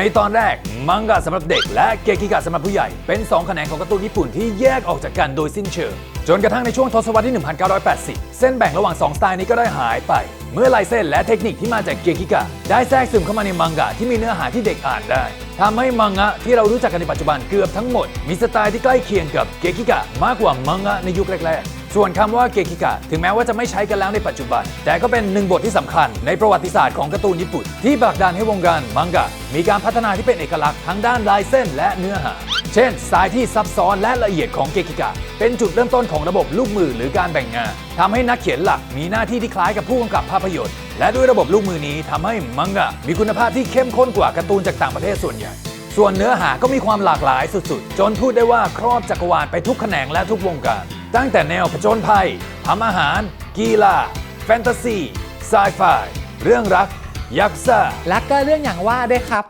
ในตอนแรก มังงะสำหรับเด็กและเกกิกะสำหรับผู้ใหญ่ เป็น2แขนงของการ์ตูนญี่ปุ่นที่แยกออกจากกันโดยสิ้นเชิง จนกระทั่งในช่วงทศวรรษที่ 1980 เส้นแบ่งระหว่าง 2 สไตล์นี้ก็ได้หายไป เมื่อลายเส้นและเทคนิคที่มาจากเกกิกะ ได้แทรกซึมเข้ามาในมังงะที่มีเนื้อหาที่เด็กอ่านได้ทำให้มังงะที่เรารู้จักกันในปัจจุบันเกือบทั้งหมด มีสไตล์ที่ใกล้เคียงกับเกกิกะมากกว่ามังงะในยุคแรกๆ ส่วนคำว่าเกกิกะถึงแม้ว่าจะไม่ใช้กันแล้วในปัจจุบัน แต่ก็เป็นหนึ่งบทที่สำคัญในประวัติศาสตร์ของการ์ตูนญี่ปุ่น ที่ผลักดันให้วงการมังงะมีการพัฒนาที่เป็นเอกลักษณ์ทั้งด้านลายเส้นและเนื้อหา เช่น สายที่ซับซ้อนและละเอียดของเกกิกะ เป็นจุดเริ่มต้นของระบบลูกมือหรือการแบ่งงานทำให้นักเขียนหลักมีหน้าที่ที่คล้ายกับผู้กำกับภาพยนตร์ และด้วยระบบลูกมือนี้ทำให้มังงะมีคุณภาพที่เข้มข้นกว่าการ์ตูนจากต่างประเทศส่วนใหญ่ส่วนเนื้อหาก็มีความหลากหลายสุดๆ จนพูดได้ว่าครอบจักรวาลไปทุกแขนงและทุกวงการ ตั้งแต่แนวผจญภัยทำอาหาร กีฬา แฟนตาซี ไซไฟ เรื่องรัก ยักษ์ซ่าและก็เรื่องอย่างว่าด้วยครับ